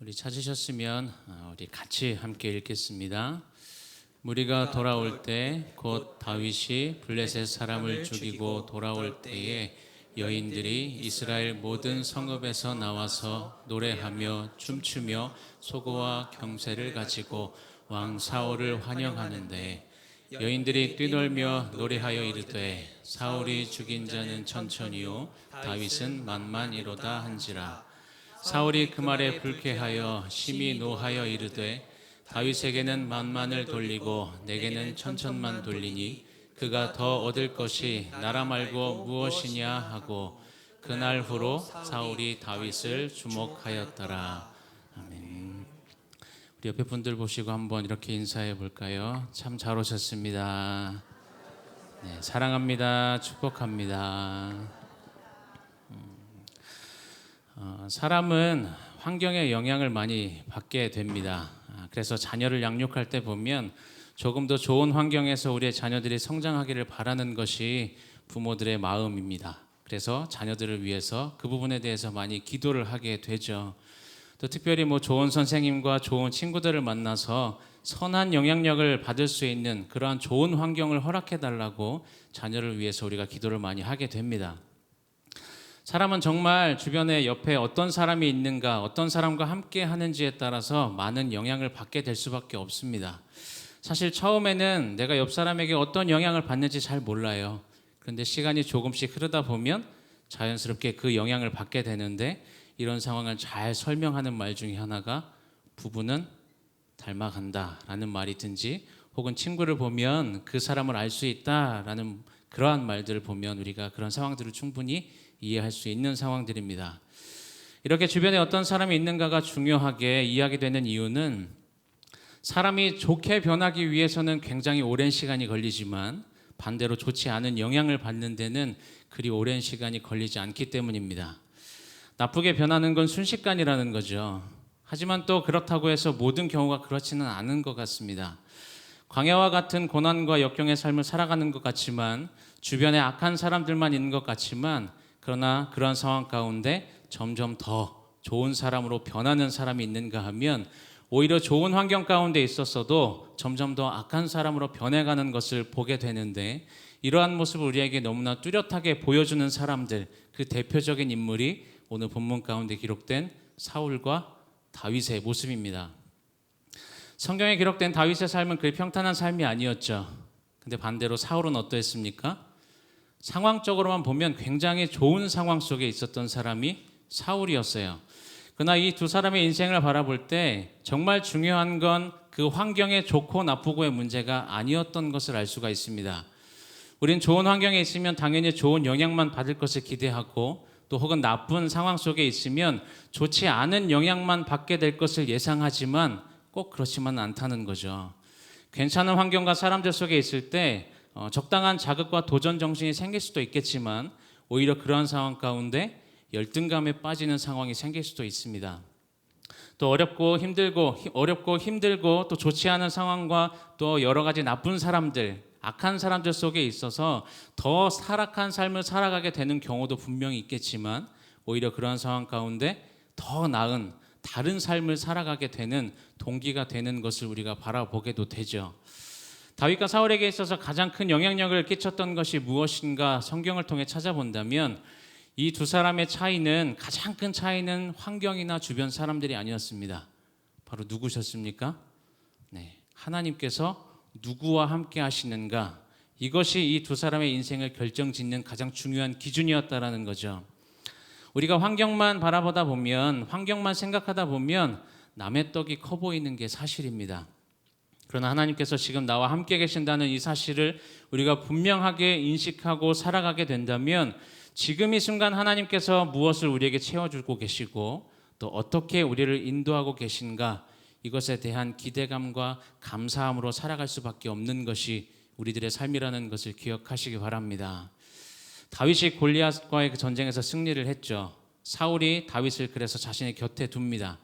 우리 찾으셨으면 어, 우리 같이 함께 읽겠습니다. 무리가 돌아올 때 곧 다윗이 블레셋 사람을 죽이고 돌아올 때에 여인들이 이스라엘 모든 성읍에서 나와서 노래하며 춤추며 소고와 경세를 가지고 왕 사울을 환영하는데 여인들이 뛰놀며 노래하여 이르되 사울이 죽인 자는 천천히요 다윗은 만만이로다 한지라 사울이 그 말에 불쾌하여 심히 노하여 이르되 다윗에게는 만만을 돌리고 내게는 천천만 돌리니 그가 더 얻을 것이 나라 말고 무엇이냐 하고 그날 후로 사울이 다윗을 주목하였더라. 아멘. 우리 옆에 분들 보시고 한번 이렇게 인사해 볼까요? 참 잘 오셨습니다. 네, 사랑합니다. 축복합니다. 어, 사람은 환경의 영향을 많이 받게 됩니다. 아, 그래서 자녀를 양육할 때 보면 조금 더 좋은 환경에서 우리의 자녀들이 성장하기를 바라는 것이 부모들의 마음입니다. 그래서 자녀들을 위해서 그 부분에 대해서 많이 기도를 하게 되죠. 또 특별히 뭐 좋은 선생님과 좋은 친구들을 만나서 선한 영향력을 받을 수 있는 그러한 좋은 환경을 허락해 달라고 자녀를 위해서 우리가 기도를 많이 하게 됩니다. 사람은 정말 주변에 옆에 어떤 사람이 있는가, 어떤 사람과 함께 하는지에 따라서 많은 영향을 받게 될 수밖에 없습니다. 사실 처음에는 내가 옆 사람에게 어떤 영향을 받는지 잘 몰라요. 그런데 시간이 조금씩 흐르다 보면 자연스럽게 그 영향을 받게 되는데 이런 상황을 잘 설명하는 말 중에 하나가 부부는 닮아간다라는 말이든지 혹은 친구를 보면 그 사람을 알 수 있다라는 그러한 말들을 보면 우리가 그런 상황들을 충분히 이해할 수 있는 상황들입니다. 이렇게 주변에 어떤 사람이 있는가가 중요하게 이야기되는 이유는 사람이 좋게 변하기 위해서는 굉장히 오랜 시간이 걸리지만 반대로 좋지 않은 영향을 받는 데는 그리 오랜 시간이 걸리지 않기 때문입니다. 나쁘게 변하는 건 순식간이라는 거죠. 하지만 또 그렇다고 해서 모든 경우가 그렇지는 않은 것 같습니다. 광야와 같은 고난과 역경의 삶을 살아가는 것 같지만 주변에 악한 사람들만 있는 것 같지만 그러나 그러한 상황 가운데 점점 더 좋은 사람으로 변하는 사람이 있는가 하면 오히려 좋은 환경 가운데 있었어도 점점 더 악한 사람으로 변해가는 것을 보게 되는데 이러한 모습을 우리에게 너무나 뚜렷하게 보여주는 사람들 그 대표적인 인물이 오늘 본문 가운데 기록된 사울과 다윗의 모습입니다. 성경에 기록된 다윗의 삶은 그리 평탄한 삶이 아니었죠. 근데 반대로 사울은 어떠했습니까? 상황적으로만 보면 굉장히 좋은 상황 속에 있었던 사람이 사울이었어요. 그러나 이 두 사람의 인생을 바라볼 때 정말 중요한 건 그 환경의 좋고 나쁘고의 문제가 아니었던 것을 알 수가 있습니다. 우린 좋은 환경에 있으면 당연히 좋은 영향만 받을 것을 기대하고 또 혹은 나쁜 상황 속에 있으면 좋지 않은 영향만 받게 될 것을 예상하지만 꼭 그렇지만 않다는 거죠. 괜찮은 환경과 사람들 속에 있을 때 어, 적당한 자극과 도전 정신이 생길 수도 있겠지만 오히려 그러한 상황 가운데 열등감에 빠지는 상황이 생길 수도 있습니다. 또 어렵고 힘들고 히- 어렵고 힘들고 또 좋지 않은 상황과 또 여러 가지 나쁜 사람들, 악한 사람들 속에 있어서 더 사락한 삶을 살아가게 되는 경우도 분명히 있겠지만 오히려 그러한 상황 가운데 더 나은 다른 삶을 살아가게 되는 동기가 되는 것을 우리가 바라보게도 되죠. 다윗과 사울에게 있어서 가장 큰 영향력을 끼쳤던 것이 무엇인가 성경을 통해 찾아본다면 이 두 사람의 차이는 가장 큰 차이는 환경이나 주변 사람들이 아니었습니다. 바로 누구셨습니까? 네. 하나님께서 누구와 함께 하시는가? 이것이 이 두 사람의 인생을 결정짓는 가장 중요한 기준이었다라는 거죠. 우리가 환경만 바라보다 보면 환경만 생각하다 보면 남의 떡이 커 보이는 게 사실입니다. 그러나 하나님께서 지금 나와 함께 계신다는 이 사실을 우리가 분명하게 인식하고 살아가게 된다면 지금 이 순간 하나님께서 무엇을 우리에게 채워주고 계시고 또 어떻게 우리를 인도하고 계신가 이것에 대한 기대감과 감사함으로 살아갈 수밖에 없는 것이 우리들의 삶이라는 것을 기억하시기 바랍니다. 다윗이 골리앗과의 그 전쟁에서 승리를 했죠. 사울이 다윗을 그래서 자신의 곁에 둡니다.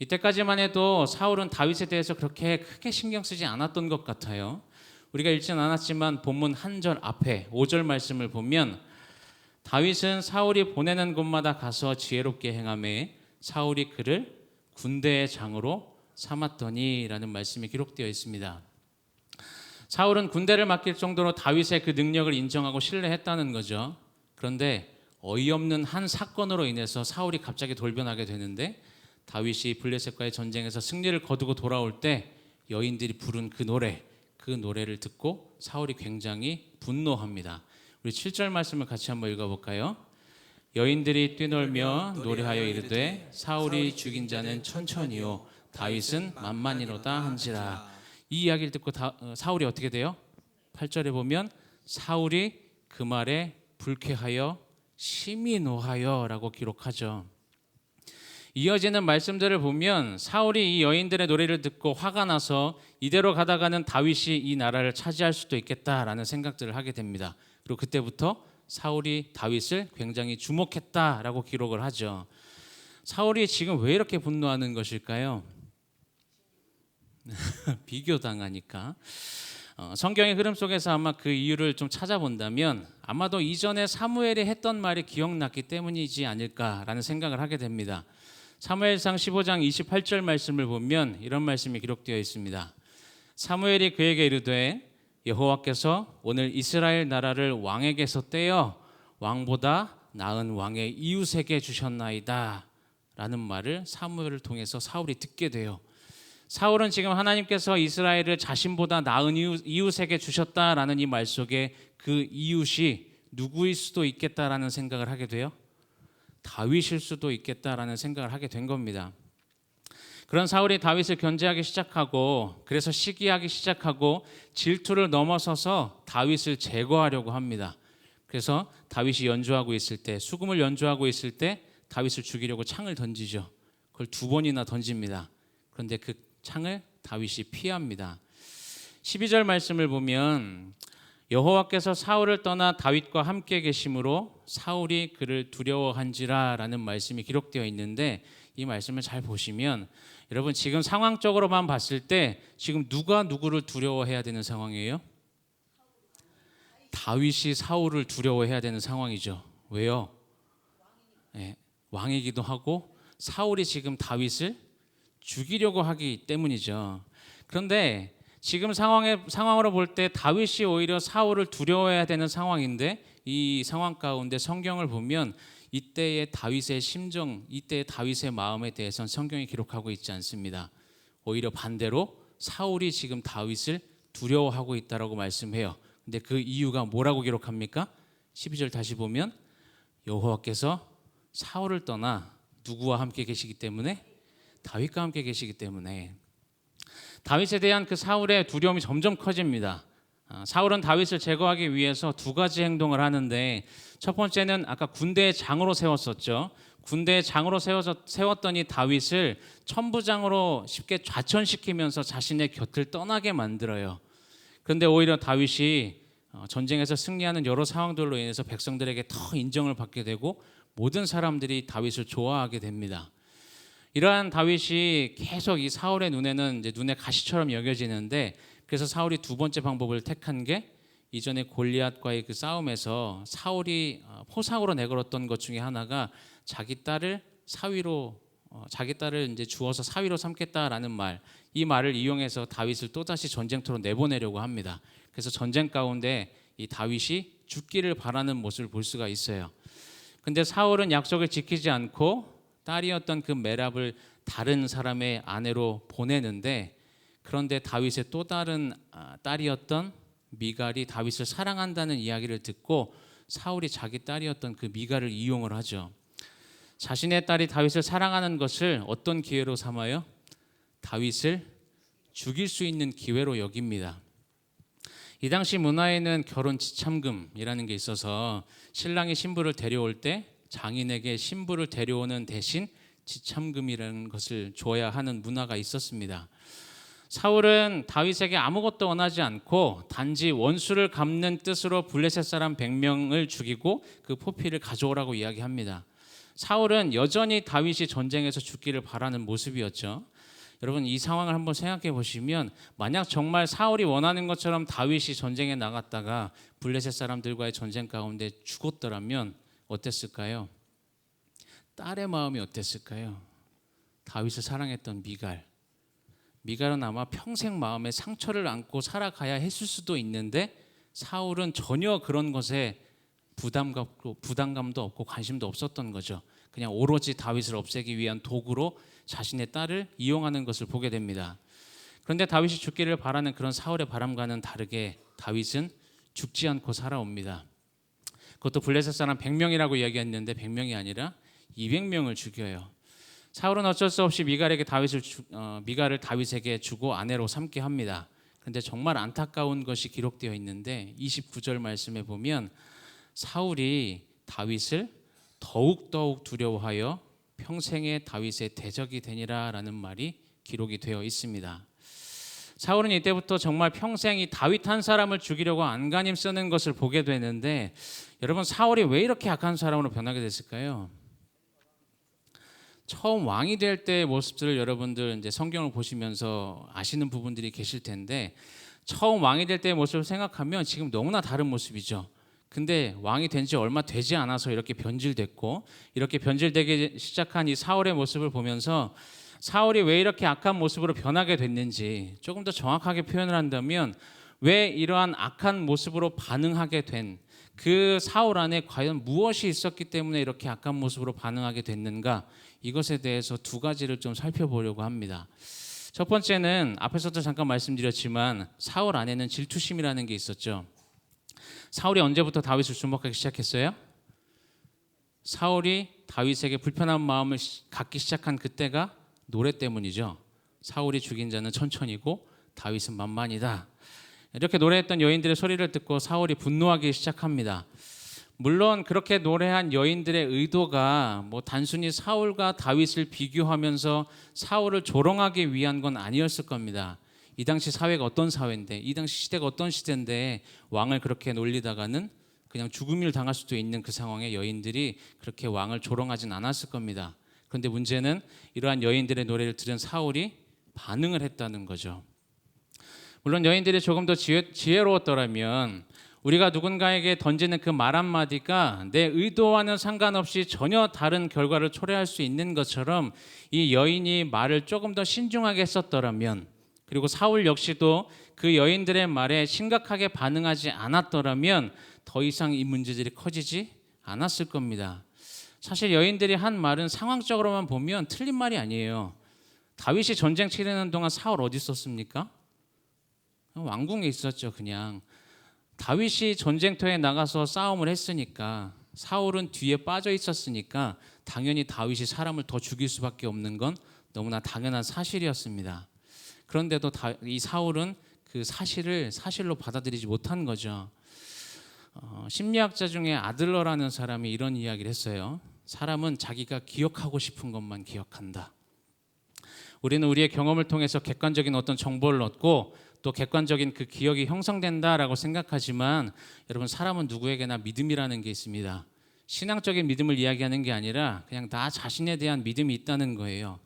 이때까지만 해도 사울은 다윗에 대해서 그렇게 크게 신경 쓰지 않았던 것 같아요. 우리가 읽지는 않았지만 본문 한 절 앞에 5절 말씀을 보면 다윗은 사울이 보내는 곳마다 가서 지혜롭게 행함에 사울이 그를 군대의 장으로 삼았더니라는 말씀이 기록되어 있습니다. 사울은 군대를 맡길 정도로 다윗의 그 능력을 인정하고 신뢰했다는 거죠. 그런데 어이없는 한 사건으로 인해서 사울이 갑자기 돌변하게 되는데 다윗이 블레셋과의 전쟁에서 승리를 거두고 돌아올 때 여인들이 부른 그 노래, 그 노래를 듣고 사울이 굉장히 분노합니다. 우리 7절 말씀을 같이 한번 읽어볼까요? 여인들이 뛰놀며 노래하여 이르되 사울이 죽인 자는 천천히요 다윗은 만만이로다 한지라 이 이야기를 듣고 다, 어, 사울이 어떻게 돼요? 8절에 보면 사울이 그 말에 불쾌하여 심히 노하여라고 기록하죠. 이어지는 말씀들을 보면 사울이 이 여인들의 노래를 듣고 화가 나서 이대로 가다가는 다윗이 이 나라를 차지할 수도 있겠다라는 생각들을 하게 됩니다. 그리고 그때부터 사울이 다윗을 굉장히 주목했다라고 기록을 하죠. 사울이 지금 왜 이렇게 분노하는 것일까요? 비교당하니까. 어, 성경의 흐름 속에서 아마 그 이유를 좀 찾아본다면 아마도 이전에 사무엘이 했던 말이 기억났기 때문이지 않을까라는 생각을 하게 됩니다. 사무엘상 15장 28절 말씀을 보면 이런 말씀이 기록되어 있습니다. 사무엘이 그에게 이르되 여호와께서 오늘 이스라엘 나라를 왕에게서 떼어 왕보다 나은 왕의 이웃에게 주셨나이다 라는 말을 사무엘을 통해서 사울이 듣게 돼요. 사울은 지금 하나님께서 이스라엘을 자신보다 나은 이웃, 이웃에게 주셨다라는 이 말 속에 그 이웃이 누구일 수도 있겠다라는 생각을 하게 돼요. 다윗일 수도 있겠다라는 생각을 하게 된 겁니다. 그런 사울이 다윗을 견제하기 시작하고 그래서 시기하기 시작하고 질투를 넘어서서 다윗을 제거하려고 합니다. 그래서 다윗이 연주하고 있을 때 수금을 연주하고 있을 때 다윗을 죽이려고 창을 던지죠. 그걸 두 번이나 던집니다. 그런데 그 창을 다윗이 피합니다. 12절 말씀을 보면 여호와께서 사울을 떠나 다윗과 함께 계심으로 사울이 그를 두려워한지라라는 말씀이 기록되어 있는데 이 말씀을 잘 보시면 여러분 지금 상황적으로만 봤을 때 지금 누가 누구를 두려워해야 되는 상황이에요? 다윗이 사울을 두려워해야 되는 상황이죠. 왜요? 네, 왕이기도 하고 사울이 지금 다윗을 죽이려고 하기 때문이죠. 그런데 지금 상황에 상황으로 볼 때 다윗이 오히려 사울을 두려워해야 되는 상황인데 이 상황 가운데 성경을 보면 이때의 다윗의 심정, 이때의 다윗의 마음에 대해서는 성경이 기록하고 있지 않습니다. 오히려 반대로 사울이 지금 다윗을 두려워하고 있다라고 말씀해요. 근데 그 이유가 뭐라고 기록합니까? 12절 다시 보면 여호와께서 사울을 떠나 누구와 함께 계시기 때문에 다윗과 함께 계시기 때문에 다윗에 대한 그 사울의 두려움이 점점 커집니다. 아, 사울은 다윗을 제거하기 위해서 두 가지 행동을 하는데 첫 번째는 아까 군대의 장으로 세웠었죠. 군대의 장으로 세웠더니 다윗을 천부장으로 쉽게 좌천시키면서 자신의 곁을 떠나게 만들어요. 그런데 오히려 다윗이 어, 전쟁에서 승리하는 여러 상황들로 인해서 백성들에게 더 인정을 받게 되고 모든 사람들이 다윗을 좋아하게 됩니다. 이러한 다윗이 계속 이 사울의 눈에는 이제 눈에 가시처럼 여겨지는데 그래서 사울이 두 번째 방법을 택한 게 이전에 골리앗과의 그 싸움에서 사울이 어, 포상으로 내걸었던 것 중에 하나가 자기 딸을 사위로 어, 자기 딸을 이제 주어서 사위로 삼겠다라는 말, 이 말을 이용해서 다윗을 또 다시 전쟁터로 내보내려고 합니다. 그래서 전쟁 가운데 이 다윗이 죽기를 바라는 모습을 볼 수가 있어요. 근데 사울은 약속을 지키지 않고 딸이었던 그 메랍을 다른 사람의 아내로 보내는데 그런데 다윗의 또 다른 아, 딸이었던 미갈이 다윗을 사랑한다는 이야기를 듣고 사울이 자기 딸이었던 그 미갈을 이용을 하죠. 자신의 딸이 다윗을 사랑하는 것을 어떤 기회로 삼아요? 다윗을 죽일 수 있는 기회로 여깁니다. 이 당시 문화에는 결혼 지참금이라는 게 있어서 신랑이 신부를 데려올 때 장인에게 신부를 데려오는 대신 지참금이라는 것을 줘야 하는 문화가 있었습니다. 사울은 다윗에게 아무것도 원하지 않고 단지 원수를 갚는 뜻으로 블레셋 사람 100명을 죽이고 그 포피를 가져오라고 이야기합니다. 사울은 여전히 다윗이 전쟁에서 죽기를 바라는 모습이었죠. 여러분 이 상황을 한번 생각해 보시면 만약 정말 사울이 원하는 것처럼 다윗이 전쟁에 나갔다가 블레셋 사람들과의 전쟁 가운데 죽었더라면 어땠을까요? 딸의 마음이 어땠을까요? 다윗을 사랑했던 미갈. 미갈은 아마 평생 마음에 상처를 안고 살아가야 했을 수도 있는데 사울은 전혀 그런 것에 부담감도 부담감도 없고 관심도 없었던 거죠. 그냥 오로지 다윗을 없애기 위한 도구로 자신의 딸을 이용하는 것을 보게 됩니다. 그런데 다윗이 죽기를 바라는 그런 사울의 바람과는 다르게 다윗은 죽지 않고 살아옵니다. 그것도 블레셋 사람 100명이라고 이야기했는데 100명이 아니라 200명을 죽여요. 사울은 어쩔 수 없이 미갈에게 다윗을 주, 어, 미갈을 다윗에게 주고 아내로 삼게 합니다. 그런데 정말 안타까운 것이 기록되어 있는데 29절 말씀에 보면 사울이 다윗을 더욱 더욱 두려워하여 평생의 다윗의 대적이 되니라라는 말이 기록이 되어 있습니다. 사울은 이때부터 정말 평생 이 다윗 한 사람을 죽이려고 안간힘 쓰는 것을 보게 되는데 여러분 사울이 왜 이렇게 악한 사람으로 변하게 됐을까요? 처음 왕이 될 때의 모습들을 여러분들 이제 성경을 보시면서 아시는 부분들이 계실 텐데 처음 왕이 될 때의 모습을 생각하면 지금 너무나 다른 모습이죠. 근데 왕이 된 지 얼마 되지 않아서 이렇게 변질됐고 이렇게 변질되기 시작한 이 사울의 모습을 보면서 사울이 왜 이렇게 악한 모습으로 변하게 됐는지 조금 더 정확하게 표현을 한다면 왜 이러한 악한 모습으로 반응하게 된 그 사울 안에 과연 무엇이 있었기 때문에 이렇게 악한 모습으로 반응하게 됐는가 이것에 대해서 두 가지를 좀 살펴보려고 합니다. 첫 번째는 앞에서도 잠깐 말씀드렸지만 사울 안에는 질투심이라는 게 있었죠. 사울이 언제부터 다윗을 주목하기 시작했어요? 사울이 다윗에게 불편한 마음을 시- 갖기 시작한 그때가 노래 때문이죠. 사울이 죽인 자는 천천히고 다윗은 만만이다. 이렇게 노래했던 여인들의 소리를 듣고 사울이 분노하기 시작합니다. 물론 그렇게 노래한 여인들의 의도가 뭐 단순히 사울과 다윗을 비교하면서 사울을 조롱하기 위한 건 아니었을 겁니다. 이 당시 사회가 어떤 사회인데, 이 당시 시대가 어떤 시대인데 왕을 그렇게 놀리다가는 그냥 죽음을 당할 수도 있는 그 상황에 여인들이 그렇게 왕을 조롱하진 않았을 겁니다. 그런데 문제는 이러한 여인들의 노래를 들은 사울이 반응을 했다는 거죠. 물론 여인들이 조금 더 지혜, 지혜로웠더라면 우리가 누군가에게 던지는 그 말 한마디가 내 의도와는 상관없이 전혀 다른 결과를 초래할 수 있는 것처럼 이 여인이 말을 조금 더 신중하게 썼더라면 그리고 사울 역시도 그 여인들의 말에 심각하게 반응하지 않았더라면 더 이상 이 문제들이 커지지 않았을 겁니다. 사실 여인들이 한 말은 상황적으로만 보면 틀린 말이 아니에요. 다윗이 전쟁 치르는 동안 사울 어디 있었습니까? 왕궁에 있었죠, 그냥. 다윗이 전쟁터에 나가서 싸움을 했으니까 사울은 뒤에 빠져 있었으니까 당연히 다윗이 사람을 더 죽일 수밖에 없는 건 너무나 당연한 사실이었습니다. 그런데도 다, 이 사울은 그 사실을 사실로 받아들이지 못한 거죠. 어, 심리학자 중에 아들러라는 사람이 이런 이야기를 했어요. 사람은 자기가 기억하고 싶은 것만 기억한다. 우리는 우리의 경험을 통해서 객관적인 어떤 정보를 얻고 또 객관적인 그 기억이 형성된다라고 생각하지만 여러분 사람은 누구에게나 믿음이라는 게 있습니다. 신앙적인 믿음을 이야기하는 게 아니라 그냥 나 자신에 대한 믿음이 있다는 거예요.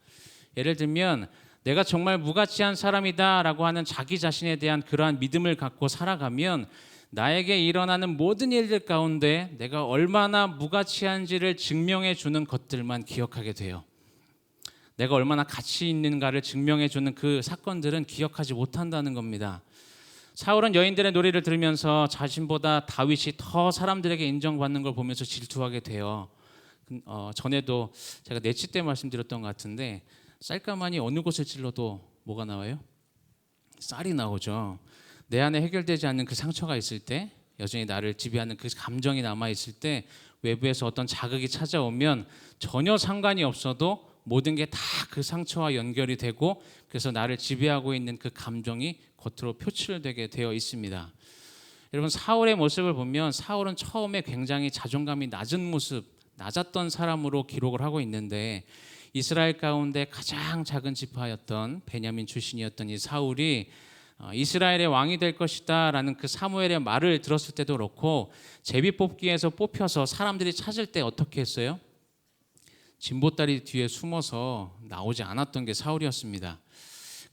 예를 들면 내가 정말 무가치한 사람이다라고 하는 자기 자신에 대한 그러한 믿음을 갖고 살아가면 나에게 일어나는 모든 일들 가운데 내가 얼마나 무가치한지를 증명해 주는 것들만 기억하게 돼요. 내가 얼마나 가치 있는가를 증명해 주는 그 사건들은 기억하지 못한다는 겁니다. 사울은 여인들의 노래를 들으면서 자신보다 다윗이 더 사람들에게 인정받는 걸 보면서 질투하게 돼요. 어, 전에도 제가 내치 때 말씀드렸던 것 같은데 쌀가마니 어느 곳을 찔러도 뭐가 나와요? 쌀이 나오죠. 내 안에 해결되지 않는 그 상처가 있을 때 여전히 나를 지배하는 그 감정이 남아 있을 때 외부에서 어떤 자극이 찾아오면 전혀 상관이 없어도 모든 게 다 그 상처와 연결이 되고 그래서 나를 지배하고 있는 그 감정이 겉으로 표출되게 되어 있습니다. 여러분 사울의 모습을 보면 사울은 처음에 굉장히 자존감이 낮은 모습, 낮았던 사람으로 기록을 하고 있는데 이스라엘 가운데 가장 작은 지파였던 베냐민 출신이었던 이 사울이 어, 이스라엘의 왕이 될 것이다라는 그 사무엘의 말을 들었을 때도 그렇고 제비 뽑기에서 뽑혀서 사람들이 찾을 때 어떻게 했어요? 진보다리 뒤에 숨어서 나오지 않았던 게 사울이었습니다.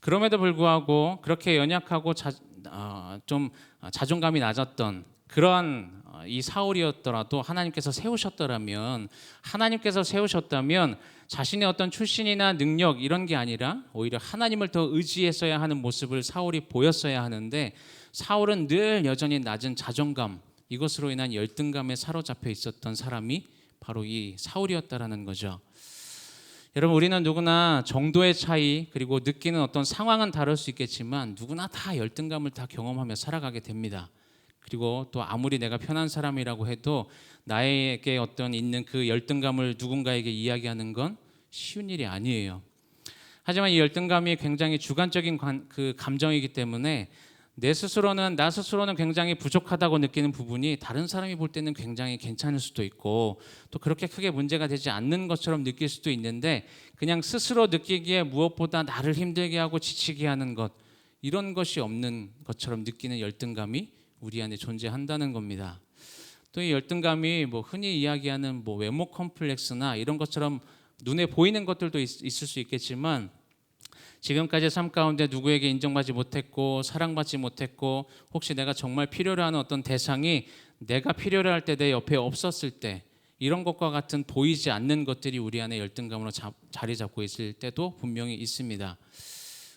그럼에도 불구하고 그렇게 연약하고 자, 어, 좀 자존감이 낮았던 그러한 어, 이 사울이었더라도 하나님께서 세우셨더라면 하나님께서 세우셨다면 자신의 어떤 출신이나 능력 이런 게 아니라 오히려 하나님을 더 의지했어야 하는 모습을 사울이 보였어야 하는데 사울은 늘 여전히 낮은 자존감 이것으로 인한 열등감에 사로잡혀 있었던 사람이 바로 이 사울이었다라는 거죠. 여러분 우리는 누구나 정도의 차이 그리고 느끼는 어떤 상황은 다를 수 있겠지만 누구나 다 열등감을 다 경험하며 살아가게 됩니다. 그리고 또 아무리 내가 편한 사람이라고 해도 나에게 어떤 있는 그 열등감을 누군가에게 이야기하는 건 쉬운 일이 아니에요. 하지만 이 열등감이 굉장히 주관적인 관- 그 감정이기 때문에 내 스스로는 나 스스로는 굉장히 부족하다고 느끼는 부분이 다른 사람이 볼 때는 굉장히 괜찮을 수도 있고 또 그렇게 크게 문제가 되지 않는 것처럼 느낄 수도 있는데 그냥 스스로 느끼기에 무엇보다 나를 힘들게 하고 지치게 하는 것 이런 것이 없는 것처럼 느끼는 열등감이 우리 안에 존재한다는 겁니다. 또 이 열등감이 뭐 흔히 이야기하는 뭐 외모 컴플렉스나 이런 것처럼 눈에 보이는 것들도 있, 있을 수 있겠지만 지금까지 삶 가운데 누구에게 인정받지 못했고 사랑받지 못했고 혹시 내가 정말 필요로 하는 어떤 대상이 내가 필요로 할 때 내 옆에 없었을 때 이런 것과 같은 보이지 않는 것들이 우리 안에 열등감으로 자, 자리 잡고 있을 때도 분명히 있습니다.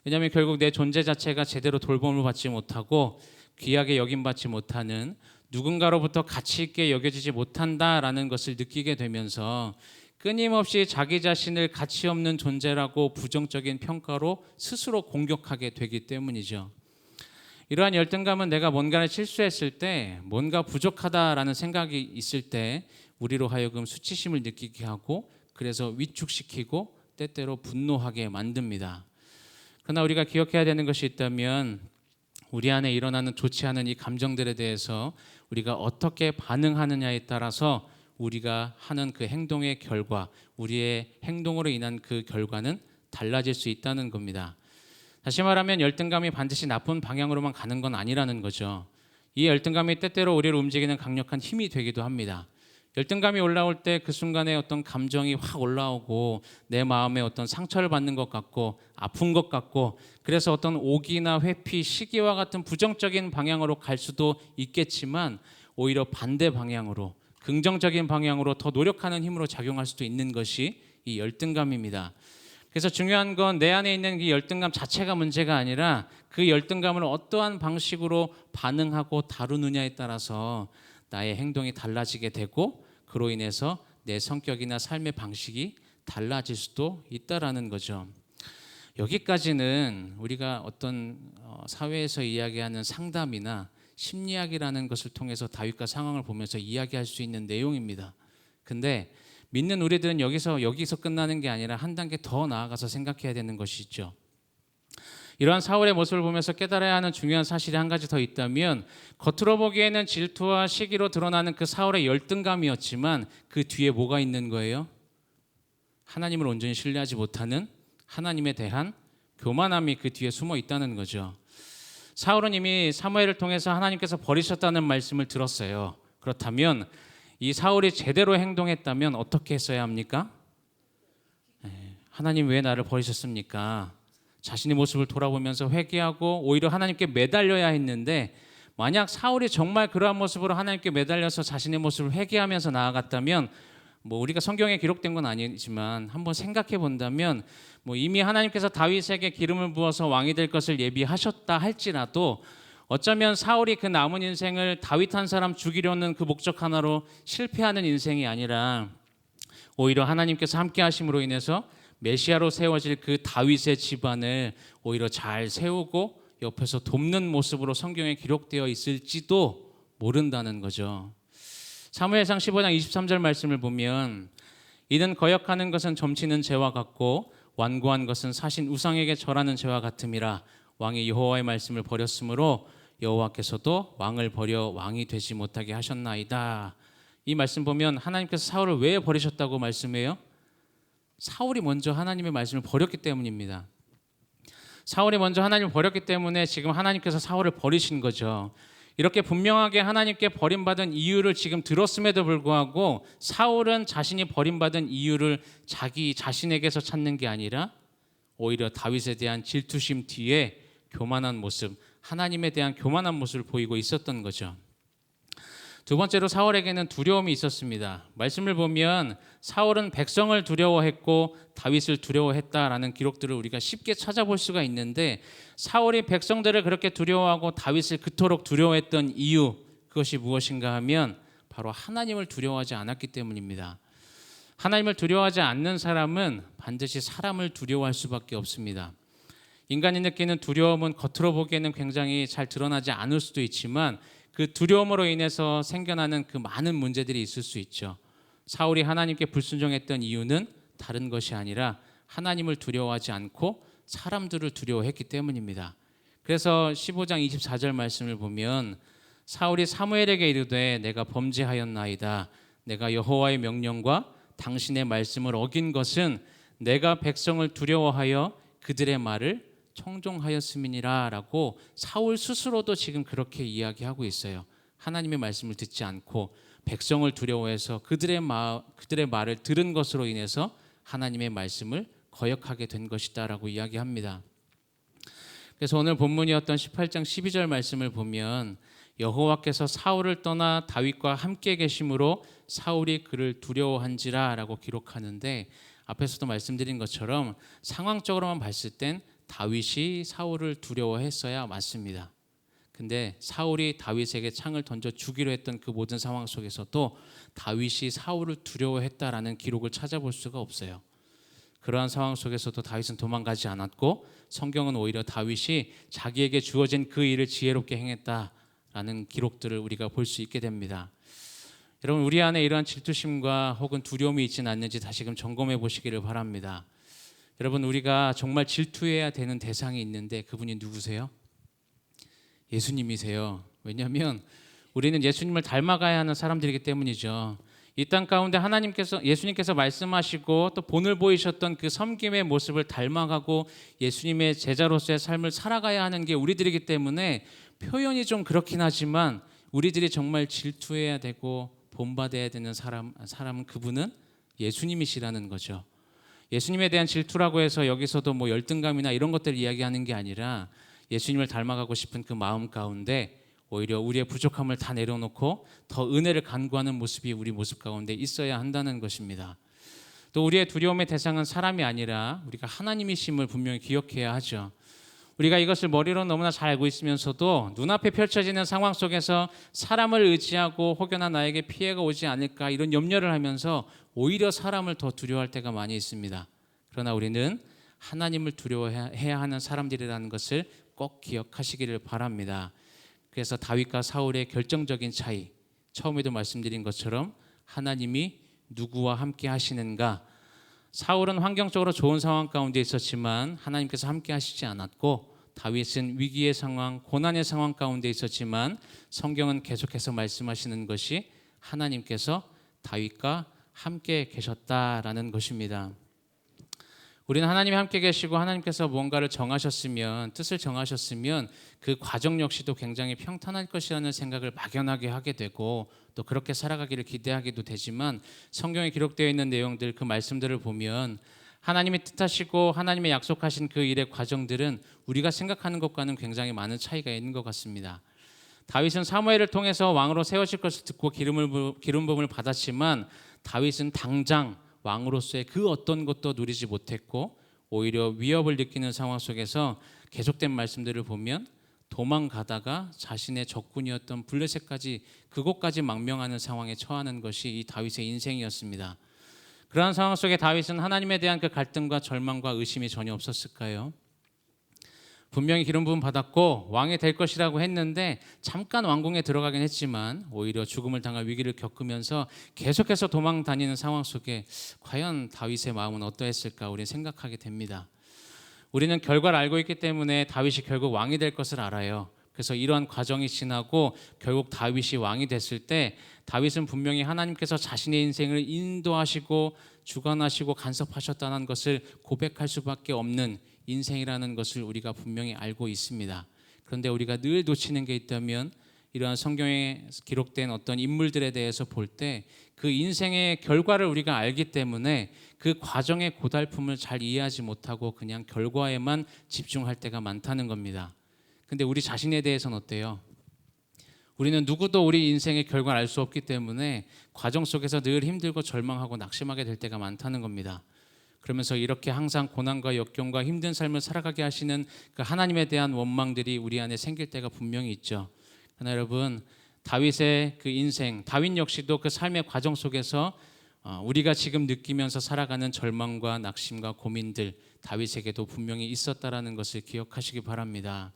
왜냐하면 결국 내 존재 자체가 제대로 돌봄을 받지 못하고 귀하게 여김받지 못하는 누군가로부터 가치 있게 여겨지지 못한다라는 것을 느끼게 되면서 끊임없이 자기 자신을 가치 없는 존재라고 부정적인 평가로 스스로 공격하게 되기 때문이죠. 이러한 열등감은 내가 뭔가를 실수했을 때 뭔가 부족하다라는 생각이 있을 때 우리로 하여금 수치심을 느끼게 하고 그래서 위축시키고 때때로 분노하게 만듭니다. 그러나 우리가 기억해야 되는 것이 있다면 우리 안에 일어나는 좋지 않은 이 감정들에 대해서 우리가 어떻게 반응하느냐에 따라서 우리가 하는 그 행동의 결과, 우리의 행동으로 인한 그 결과는 달라질 수 있다는 겁니다. 다시 말하면 열등감이 반드시 나쁜 방향으로만 가는 건 아니라는 거죠. 이 열등감이 때때로 우리를 움직이는 강력한 힘이 되기도 합니다. 열등감이 올라올 때 그 순간에 어떤 감정이 확 올라오고 내 마음에 어떤 상처를 받는 것 같고 아픈 것 같고 그래서 어떤 오기나 회피, 시기와 같은 부정적인 방향으로 갈 수도 있겠지만 오히려 반대 방향으로 긍정적인 방향으로 더 노력하는 힘으로 작용할 수도 있는 것이 이 열등감입니다. 그래서 중요한 건 내 안에 있는 이 열등감 자체가 문제가 아니라 그 열등감을 어떠한 방식으로 반응하고 다루느냐에 따라서 나의 행동이 달라지게 되고 그로 인해서 내 성격이나 삶의 방식이 달라질 수도 있다라는 거죠. 여기까지는 우리가 어떤 어, 사회에서 이야기하는 상담이나 심리학이라는 것을 통해서 다윗과 상황을 보면서 이야기할 수 있는 내용입니다. 근데 믿는 우리들은 여기서 여기서 끝나는 게 아니라 한 단계 더 나아가서 생각해야 되는 것이 있죠. 이러한 사울의 모습을 보면서 깨달아야 하는 중요한 사실이 한 가지 더 있다면 겉으로 보기에는 질투와 시기로 드러나는 그 사울의 열등감이었지만 그 뒤에 뭐가 있는 거예요? 하나님을 온전히 신뢰하지 못하는 하나님에 대한 교만함이 그 뒤에 숨어 있다는 거죠. 사울은 이미 사무엘을 통해서 하나님께서 버리셨다는 말씀을 들었어요. 그렇다면 이 사울이 제대로 행동했다면 어떻게 했어야 합니까? 에, 하나님 왜 나를 버리셨습니까? 자신의 모습을 돌아보면서 회개하고 오히려 하나님께 매달려야 했는데 만약 사울이 정말 그러한 모습으로 하나님께 매달려서 자신의 모습을 회개하면서 나아갔다면 뭐 우리가 성경에 기록된 건 아니지만 한번 생각해 본다면 뭐 이미 하나님께서 다윗에게 기름을 부어서 왕이 될 것을 예비하셨다 할지라도 어쩌면 사울이 그 남은 인생을 다윗 한 사람 죽이려는 그 목적 하나로 실패하는 인생이 아니라 오히려 하나님께서 함께 하심으로 인해서 메시아로 세워질 그 다윗의 집안을 오히려 잘 세우고 옆에서 돕는 모습으로 성경에 기록되어 있을지도 모른다는 거죠. 사무엘상 15장 23절 말씀을 보면 이는 거역하는 것은 점치는 죄와 같고 완고한 것은 사신 우상에게 절하는 죄와 같음이라 왕이 여호와의 말씀을 버렸으므로 여호와께서도 왕을 버려 왕이 되지 못하게 하셨나이다. 이 말씀 보면 하나님께서 사울을 왜 버리셨다고 말씀해요? 사울이 먼저 하나님의 말씀을 버렸기 때문입니다. 사울이 먼저 하나님을 버렸기 때문에 지금 하나님께서 사울을 버리신 거죠. 이렇게 분명하게 하나님께 버림받은 이유를 지금 들었음에도 불구하고 사울은 자신이 버림받은 이유를 자기 자신에게서 찾는 게 아니라 오히려 다윗에 대한 질투심 뒤에 교만한 모습, 하나님에 대한 교만한 모습을 보이고 있었던 거죠. 두 번째로 사울에게는 두려움이 있었습니다. 말씀을 보면 사울은 백성을 두려워했고 다윗을 두려워했다라는 기록들을 우리가 쉽게 찾아볼 수가 있는데 사울이 백성들을 그렇게 두려워하고 다윗을 그토록 두려워했던 이유 그것이 무엇인가 하면 바로 하나님을 두려워하지 않았기 때문입니다. 하나님을 두려워하지 않는 사람은 반드시 사람을 두려워할 수밖에 없습니다. 인간이 느끼는 두려움은 겉으로 보기에는 굉장히 잘 드러나지 않을 수도 있지만 그 두려움으로 인해서 생겨나는 그 많은 문제들이 있을 수 있죠. 사울이 하나님께 불순종했던 이유는 다른 것이 아니라 하나님을 두려워하지 않고 사람들을 두려워했기 때문입니다. 그래서 15장 24절 말씀을 보면 사울이 사무엘에게 이르되 내가 범죄하였나이다. 내가 여호와의 명령과 당신의 말씀을 어긴 것은 내가 백성을 두려워하여 그들의 말을 청종하였음이니라라고 사울 스스로도 지금 그렇게 이야기하고 있어요. 하나님의 말씀을 듣지 않고 백성을 두려워해서 그들의 마, 그들의 말을 들은 것으로 인해서 하나님의 말씀을 거역하게 된 것이다라고 이야기합니다. 그래서 오늘 본문이었던 18장 12절 말씀을 보면 여호와께서 사울을 떠나 다윗과 함께 계심으로 사울이 그를 두려워한지라라고 기록하는데 앞에서도 말씀드린 것처럼 상황적으로만 봤을 땐 다윗이 사울을 두려워했어야 맞습니다. 근데 사울이 다윗에게 창을 던져 죽이려 했던 그 모든 상황 속에서도 다윗이 사울을 두려워했다라는 기록을 찾아볼 수가 없어요. 그러한 상황 속에서도 다윗은 도망가지 않았고 성경은 오히려 다윗이 자기에게 주어진 그 일을 지혜롭게 행했다라는 기록들을 우리가 볼 수 있게 됩니다. 여러분 우리 안에 이러한 질투심과 혹은 두려움이 있지는 않는지 다시금 점검해 보시기를 바랍니다. 여러분 우리가 정말 질투해야 되는 대상이 있는데 그분이 누구세요? 예수님이세요. 왜냐하면 우리는 예수님을 닮아가야 하는 사람들이기 때문이죠. 이 땅 가운데 하나님께서 예수님께서 말씀하시고 또 본을 보이셨던 그 섬김의 모습을 닮아가고 예수님의 제자로서의 삶을 살아가야 하는 게 우리들이기 때문에 표현이 좀 그렇긴 하지만 우리들이 정말 질투해야 되고 본받아야 되는 사람 사람은 그분은 예수님이시라는 거죠. 예수님에 대한 질투라고 해서 여기서도 뭐 열등감이나 이런 것들을 이야기하는 게 아니라 예수님을 닮아가고 싶은 그 마음 가운데 오히려 우리의 부족함을 다 내려놓고 더 은혜를 간구하는 모습이 우리 모습 가운데 있어야 한다는 것입니다. 또 우리의 두려움의 대상은 사람이 아니라 우리가 하나님이심을 분명히 기억해야 하죠. 우리가 이것을 머리로 너무나 잘 알고 있으면서도 눈앞에 펼쳐지는 상황 속에서 사람을 의지하고 혹여나 나에게 피해가 오지 않을까 이런 염려를 하면서 오히려 사람을 더 두려워할 때가 많이 있습니다. 그러나 우리는 하나님을 두려워해야 하는 사람들이라는 것을 꼭 기억하시기를 바랍니다. 그래서 다윗과 사울의 결정적인 차이, 처음에도 말씀드린 것처럼 하나님이 누구와 함께 하시는가? 사울은 환경적으로 좋은 상황 가운데 있었지만 하나님께서 함께 하시지 않았고 다윗은 위기의 상황, 고난의 상황 가운데 있었지만 성경은 계속해서 말씀하시는 것이 하나님께서 다윗과 함께 계셨다라는 것입니다. 우리는 하나님이 함께 계시고 하나님께서 뭔가를 정하셨으면 뜻을 정하셨으면 그 과정 역시도 굉장히 평탄할 것이라는 생각을 막연하게 하게 되고 또 그렇게 살아가기를 기대하기도 되지만 성경에 기록되어 있는 내용들 그 말씀들을 보면 하나님이 뜻하시고 하나님의 약속하신 그 일의 과정들은 우리가 생각하는 것과는 굉장히 많은 차이가 있는 것 같습니다. 다윗은 사무엘을 통해서 왕으로 세워질 것을 듣고 기름을 기름 부음을 받았지만 다윗은 당장 왕으로서의 그 어떤 것도 누리지 못했고 오히려 위협을 느끼는 상황 속에서 계속된 말씀들을 보면 도망가다가 자신의 적군이었던 블레셋까지 그곳까지 망명하는 상황에 처하는 것이 이 다윗의 인생이었습니다. 그러한 상황 속에 다윗은 하나님에 대한 그 갈등과 절망과 의심이 전혀 없었을까요? 분명히 기름 부음 받았고 왕이 될 것이라고 했는데 잠깐 왕궁에 들어가긴 했지만 오히려 죽음을 당할 위기를 겪으면서 계속해서 도망 다니는 상황 속에 과연 다윗의 마음은 어떠했을까 우리 생각하게 됩니다. 우리는 결과를 알고 있기 때문에 다윗이 결국 왕이 될 것을 알아요. 그래서 이러한 과정이 지나고 결국 다윗이 왕이 됐을 때 다윗은 분명히 하나님께서 자신의 인생을 인도하시고 주관하시고 간섭하셨다는 것을 고백할 수밖에 없는 인생이라는 것을 우리가 분명히 알고 있습니다. 그런데 우리가 늘 놓치는 게 있다면 이러한 성경에 기록된 어떤 인물들에 대해서 볼 때 그 인생의 결과를 우리가 알기 때문에 그 과정의 고달픔을 잘 이해하지 못하고 그냥 결과에만 집중할 때가 많다는 겁니다. 근데 우리 자신에 대해서는 어때요? 우리는 누구도 우리 인생의 결과를 알 수 없기 때문에 과정 속에서 늘 힘들고 절망하고 낙심하게 될 때가 많다는 겁니다. 그러면서 이렇게 항상 고난과 역경과 힘든 삶을 살아가게 하시는 그 하나님에 대한 원망들이 우리 안에 생길 때가 분명히 있죠. 그러나 여러분 다윗의 그 인생, 다윗 역시도 그 삶의 과정 속에서 어, 우리가 지금 느끼면서 살아가는 절망과 낙심과 고민들 다윗에게도 분명히 있었다라는 것을 기억하시기 바랍니다.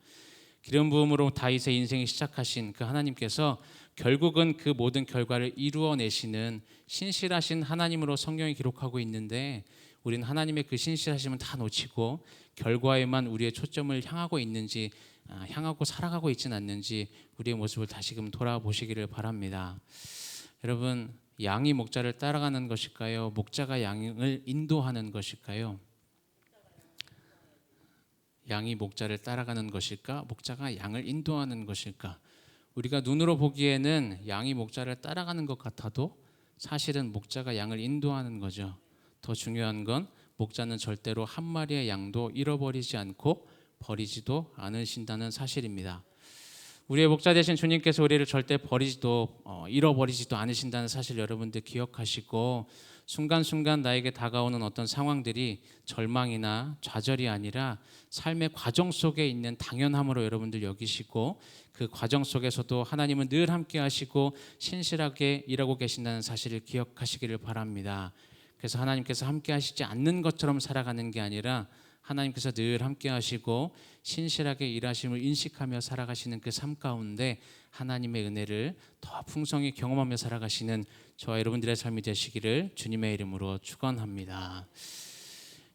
기름 부음으로 다윗의 인생이 시작하신 그 하나님께서 결국은 그 모든 결과를 이루어내시는 신실하신 하나님으로 성경이 기록하고 있는데 우리는 하나님의 그 신실하심은 다 놓치고 결과에만 우리의 초점을 향하고 있는지 아, 향하고 살아가고 있지는 않는지 우리의 모습을 다시금 돌아보시기를 바랍니다. 여러분 양이 목자를 따라가는 것일까요? 목자가 양을 인도하는 것일까요? 양이 목자를 따라가는 것일까? 목자가 양을 인도하는 것일까? 우리가 눈으로 보기에는 양이 목자를 따라가는 것 같아도 사실은 목자가 양을 인도하는 거죠. 더 중요한 건 목자는 절대로 한 마리의 양도 잃어버리지 않고 버리지도 않으신다는 사실입니다. 우리의 목자 되신 주님께서 우리를 절대 버리지도 어, 잃어버리지도 않으신다는 사실 여러분들 기억하시고 순간순간 나에게 다가오는 어떤 상황들이 절망이나 좌절이 아니라 삶의 과정 속에 있는 당연함으로 여러분들 여기시고 그 과정 속에서도 하나님은 늘 함께 하시고 신실하게 일하고 계신다는 사실을 기억하시기를 바랍니다. 그래서 하나님께서 함께 하시지 않는 것처럼 살아가는 게 아니라 하나님께서 늘 함께 하시고 신실하게 일하심을 인식하며 살아가시는 그 삶 가운데 하나님의 은혜를 더 풍성히 경험하며 살아가시는 저와 여러분들의 삶이 되시기를 주님의 이름으로 축원합니다.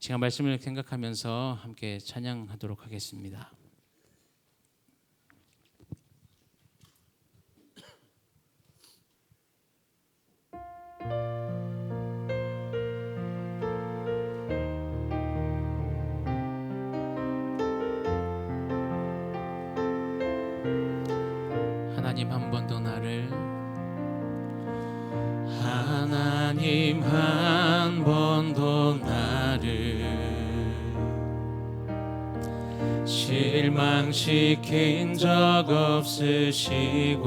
제가 말씀을 생각하면서 함께 찬양하도록 하겠습니다. 실망시킨 적 없으시고